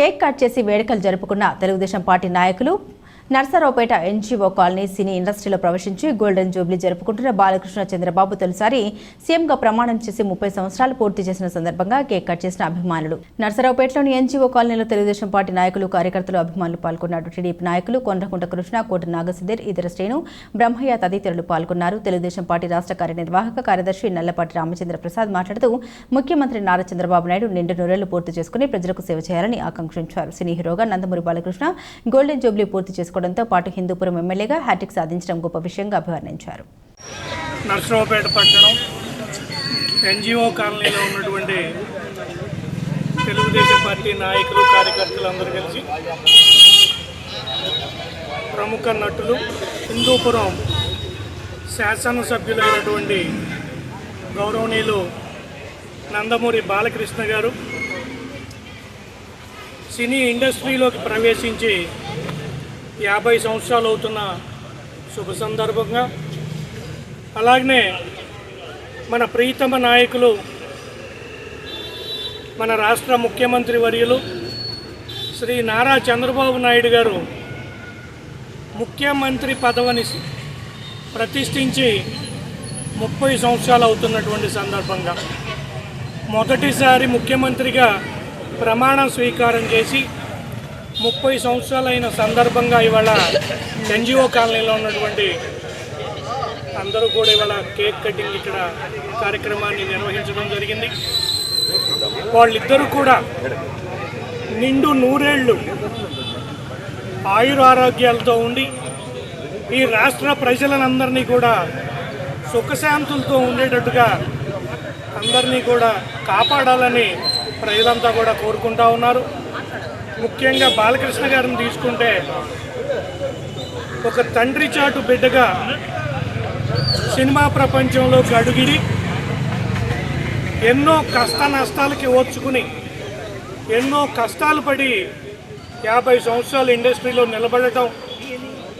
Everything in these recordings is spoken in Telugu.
కేక్ కట్ చేసి వేడుకలు జరుపుకున్న తెలుగుదేశం పార్టీ నాయకులు నర్సరావుపేట ఎన్జీఓ కాలనీ సినీ ఇండస్ట్రీలో ప్రవేశించి గోల్డెన్ జూబ్లీ జరుపుకుంటున్న బాలకృష్ణ చంద్రబాబు తొలిసారి సీఎంగా ప్రమాణం చేసి ముప్పై సంవత్సరాలు పూర్తి చేసిన సందర్భంగా కేక్ కట్ చేసిన అభిమానులు. నర్సరావుపేటలోని ఎన్జీఓ కాలనీలో తెలుగుదేశం పార్టీ నాయకులు కార్యకర్తలు అభిమానులు పాల్గొన్నారు. టీడీపీ నాయకులు కొండకుంట కృష్ణ కోట నాగసిద్ధర్ ఇతర శ్రేణు బ్రహ్మయ్య తదితరులు పాల్గొన్నారు. తెలుగుదేశం పార్టీ రాష్ట్ర కార్యనిర్వాహక కార్యదర్శి నల్లపాటి రామచంద్ర ప్రసాద్ మాట్లాడుతూ ముఖ్యమంత్రి నారా చంద్రబాబు నాయుడు నిండు నూరేళ్ళు పూర్తి చేసుకుని ప్రజలకు సేవ చేయాలని ఆకాంక్షించారు. సినీ హీరోగా నందమూరి బాలకృష్ణ గోల్డెన్ జూబ్లీ పూర్తి చేసుకోవడంతో పాటు హిందూపురం ఎమ్మెల్యేగా హ్యాట్రిక్ సాధించడం గొప్ప విషయంగా అభివర్ణించారు. నర్సరావుపేట పట్టణం ఎన్జిఓ కాలనీలో ఉన్నటువంటి తెలుగుదేశం పార్టీ నాయకులు కార్యకర్తలు అందరూ కలిసి ప్రముఖ నటులు హిందూపురం శాసనసభ్యులైనటువంటి గౌరవనీయులు నందమూరి బాలకృష్ణ గారు సినీ ఇండస్ట్రీలోకి ప్రవేశించి యాభై సంవత్సరాలు అవుతున్న శుభ సందర్భంగా. అలాగనే మన ప్రీతమ నాయకులు మన రాష్ట్ర ముఖ్యమంత్రి వర్యులు శ్రీ నారా చంద్రబాబు నాయుడు గారు ముఖ్యమంత్రి పదవిని ప్రతిష్ఠించి ముప్పై సంవత్సరాలు అవుతున్నటువంటి సందర్భంగా. మొదటిసారి ముఖ్యమంత్రిగా ప్రమాణ స్వీకారం చేసి ముప్పై సంవత్సరాలైన సందర్భంగా ఇవాళ ఎన్జిఓ కాలనీలో ఉన్నటువంటి అందరూ కూడా ఇవాళ కేక్ కటింగ్ ఇక్కడ కార్యక్రమాన్ని నిర్వహించడం జరిగింది. వాళ్ళిద్దరూ కూడా నిండు నూరేళ్ళు ఆయుర ఆరోగ్యాలతో ఉండి ఈ రాష్ట్ర ప్రజలనందరినీ కూడా సుఖశాంతులతో ఉండేటట్టుగా అందరినీ కూడా కాపాడాలని ప్రజలంతా కూడా కోరుకుంటా ఉన్నారు. ముఖ్యంగా బాలకృష్ణ గారిని తీసుకుంటే ఒక తండ్రి చాటు బిడ్డగా సినిమా ప్రపంచంలోకి అడుగిడి ఎన్నో కష్ట నష్టాలకి ఓర్చుకుని ఎన్నో కష్టాలు పడి యాభై సంవత్సరాలు ఇండస్ట్రీలో నిలబడటం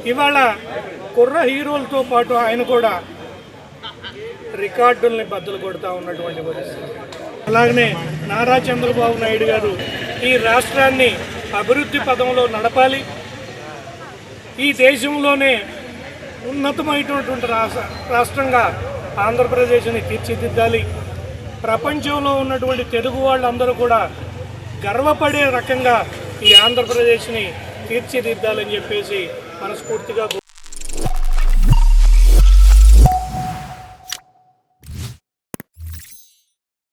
ఇవాళ కుర్ర హీరోలతో పాటు ఆయన కూడా రికార్డుల్ని బద్దలు కొడుతూ ఉన్నటువంటి పరిస్థితి. అలాగనే నారా చంద్రబాబు నాయుడు గారు ఈ రాష్ట్రాన్ని అభివృద్ధి పదంలో నడపాలి. ఈ దేశంలోనే ఉన్నతమైనటువంటి రాష్ట్ర రాష్ట్రంగా ఆంధ్రప్రదేశ్ని తీర్చిదిద్దాలి. ప్రపంచంలో ఉన్నటువంటి తెలుగు వాళ్ళందరూ కూడా గర్వపడే రకంగా ఈ ఆంధ్రప్రదేశ్ని తీర్చిదిద్దాలని చెప్పేసి మనస్ఫూర్తిగా